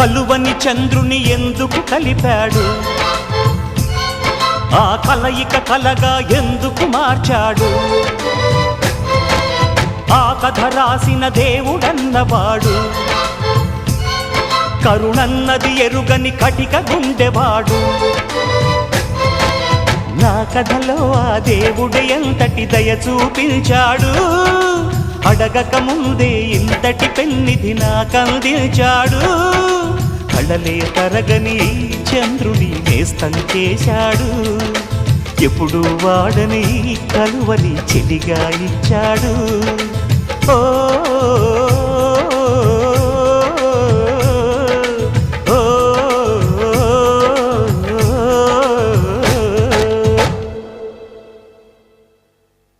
కలువని చంద్రుని ఎందుకు కలిపాడు? ఆ కలయిక కలగా ఎందుకు మార్చాడు? ఆ కథ రాసిన దేవుడన్నవాడు? కరుణన్నది ఎరుగని కటిక గుండెవాడు? నా కథలో ఆ దేవుడు ఎంతటి దయ చూపించాడు? అడగక ముందే ఇంతటి పెన్నిధి నాకందించాడు? కళలే తరగని ఈ చంద్రుడి నేస్తం చేశాడు. ఎప్పుడు వాడని కలువని చెలిగా ఇచ్చాడు.